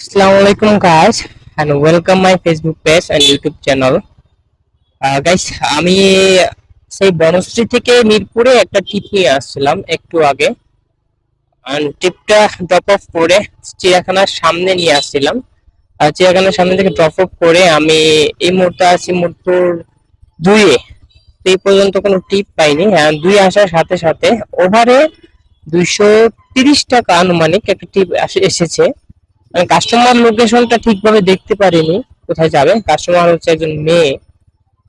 Assalamu alaikum guys and welcome my Facebook page and YouTube channel. Uh, guys আমি সেই বনশ্রী থেকে মিরপুরে একটা টিপ নিয়ে আসছিলাম একটু আগে। টিপটা ড্রপ অফ করে চিড়িয়াখানার সামনে নিয়ে আসছিলাম। আর চিড়িয়াখানার সামনে থেকে ড্রপ অফ করে আমি এই মুহূর্তে আছি মিরপুর দুইয়ে এই পর্যন্ত কোনো টিপ পাইনি। হ্যাঁ দুই আসার সাথে সাথে ওভারে দুইশো তিরিশ টাকা আনুমানিক একটা টিপ এসেছে। কাস্টমার লোকেশনটা ঠিকভাবে দেখতে পারিনি, কোথায় যাবে? কাস্টমার হচ্ছে একজন মেয়ে।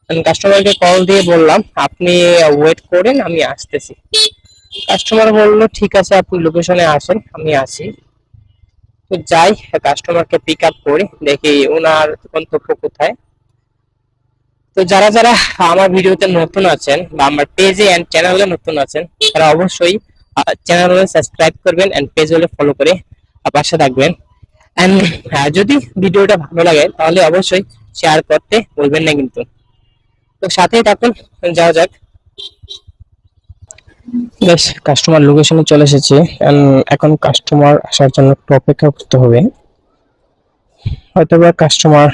আমি কাস্টমারকে কল দিয়ে বললাম, আপনি ওয়েট করেন, আমি আসতেছি। কাস্টমার বলল, ঠিক আছে, আপনি লোকেশনে আসেন, আমি আসি তো যাই কাস্টমারকে পিক আপ করি, দেখি ওনার গন্তব্য কোথায়। তো যারা যারা আমার ভিডিওতে নতুন আছেন বা আমার পেজে অ্যান্ড চ্যানেলে নতুন আছেন, তারা অবশ্যই চ্যানেলে সাবস্ক্রাইব করবেন অ্যান্ড পেজ হলে ফলো করে পাশে থাকবেন। এন্ড যদি ভিডিওটা ভালো লাগে, তাহলে অবশ্যই শেয়ার করতে বলবেন না কিন্তু। তো সাথেই থাকুন, যাওয়া যাক। বেশ কাস্টমার লোকেশনে চলে এসেছে। এখন কাস্টমার আসার জন্য একটু অপেক্ষা করতে হবে। হয়তো বা কাস্টমার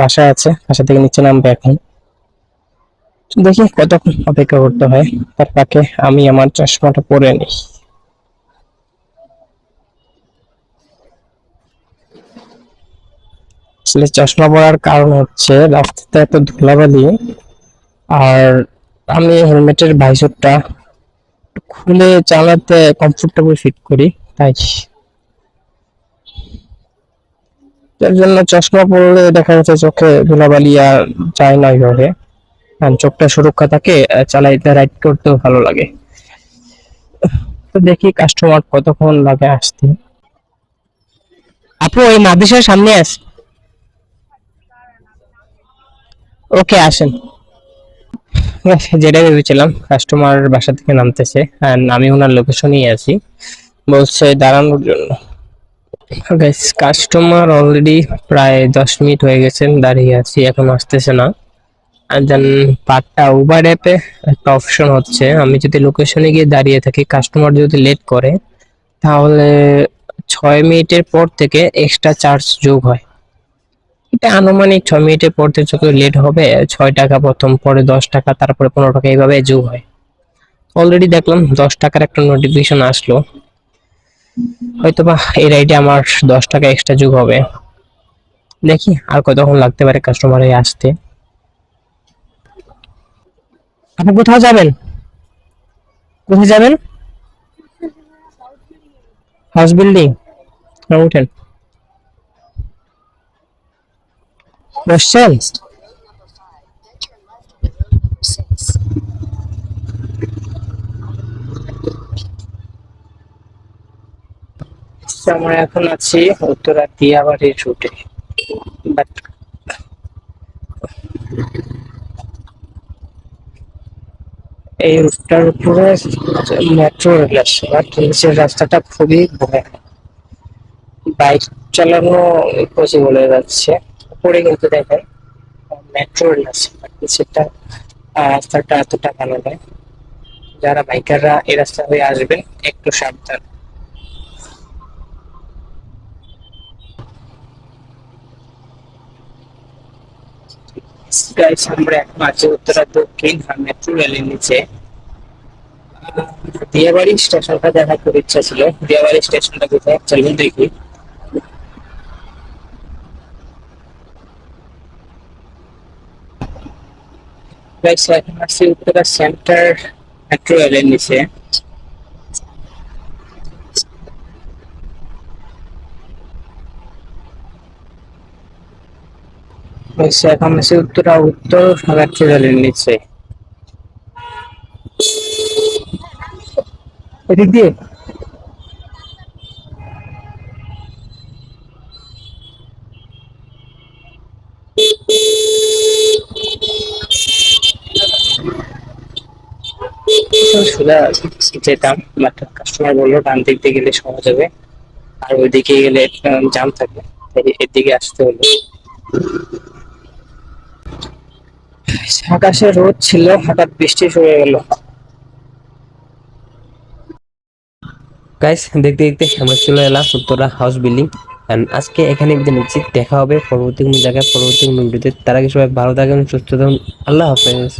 বাসায় আছে, বাসা থেকে নিচে নামবে এখন। দেখি কতক্ষণ অপেক্ষা করতে হয়। তার ফাঁকে আমি আমার চশমাটা পরে নিই। আসলে চশমা পরার কারণ হচ্ছে রাস্তাতে এত ধুলাবালি। আর আমি হেলমেটের ভাইসরটা খুলে চালাতে কমফোর্টেবল ফিট করি, তাই। তার জন্য চশমা পরলে দেখা যাচ্ছে চোখে ধুলাবালি আর যায় না ওইভাবে চোখটা সুরক্ষা থাকে চালাইতে রাইড করতেও ভালো লাগে। তো দেখি কাস্টমার কতক্ষণ লাগে আসতে। আপু, ওই মাদ্রাসার সামনে আস ওকে আসেন। ব্যাস, যেটা ভেবেছিলাম কাস্টমার বাসা থেকে নামতেছে আমি ওনার লোকেশনেই আছি। বলছে দাঁড়ানোর জন্য। কাস্টমার অলরেডি প্রায় দশ মিনিট হয়ে গেছেন দাঁড়িয়ে আছি এখন আসতেছে না। দেন পার্টটা উবার অ্যাপে একটা অপশন হচ্ছে। আমি যদি লোকেশনে গিয়ে দাঁড়িয়ে থাকি কাস্টমার যদি লেট করে তাহলে ছয় মিনিটের পর থেকে এক্সট্রা চার্জ যোগ হয়। এটা আনুমানিক ছয় মিনিটের পর থেকে যত লেট হবে, ছয় টাকা প্রথম, পরে দশ টাকা, তারপরে পনেরো টাকা, এইভাবে যোগ হয়। অলরেডি দেখলাম দশ টাকার একটা নোটিফিকেশন আসলো। হয়তোবা এই রাইডে আমার দশ টাকা এক্সট্রা যোগ হবে। দেখি আর কতক্ষণ লাগতে পারে কাস্টমারে আসতে। আপনি কোথাও যাবেন? কোথায় যাবেন? হাউস বিল্ডিং উঠেন। বসছেন আমরা এখন আছি উত্তরা দিয়াবাড়ির রুটে বাট এই রুটটার উপরে মেট্রো রেল আছে বাট নিচের রাস্তাটা খুবই ভয়ানক। বাইক চালানো পসিবল হয়ে যাচ্ছে। উপরে কিন্তু দেখেন মেট্রো রেল আছে বাট রাস্তাটা এতটা ভালো নয়। যারা বাইকাররা এই রাস্তা হয়ে আসবেন, একটু সাবধান। গাইস আমরা এখন আছি উত্তরা দক্ষিণ মেট্রো রেলের নিচে। দিয়াবাড়ি স্টেশনটা দেখার খুব ইচ্ছা ছিল। দিয়াবাড়ি স্টেশনটা কোথায়? চলুন দেখি। গাইস এখন আছি উত্তরা সেন্টার মেট্রো রেলের নিচে এখন আছি উত্তরা উত্তর মেট্রো রেলের নিচে এদিক দিয়ে? সোজা যেতাম বাট কাস্টমার বলল, ডান দিক দিয়ে গেলে সহজ হবে, আর ওইদিকে গেলে জাম থাকে তাই এদিকে আসতে হলো। আকাশে রোদ ছিল, হঠাৎ বৃষ্টি শুরু হয়ে গেল। গাইস দেখতে দেখতে আমরা চলে এলাম উত্তরা হাউস বিল্ডিং And আজকে এখানে বিদায় নিচ্ছি। দেখা হবে পরবর্তী কোনো জায়গায়, পরবর্তী কোনো ভিডিওতে তার আগে সবাই ভালো থাকুন, সুস্থ থাকুন। আল্লাহ হাফেজ।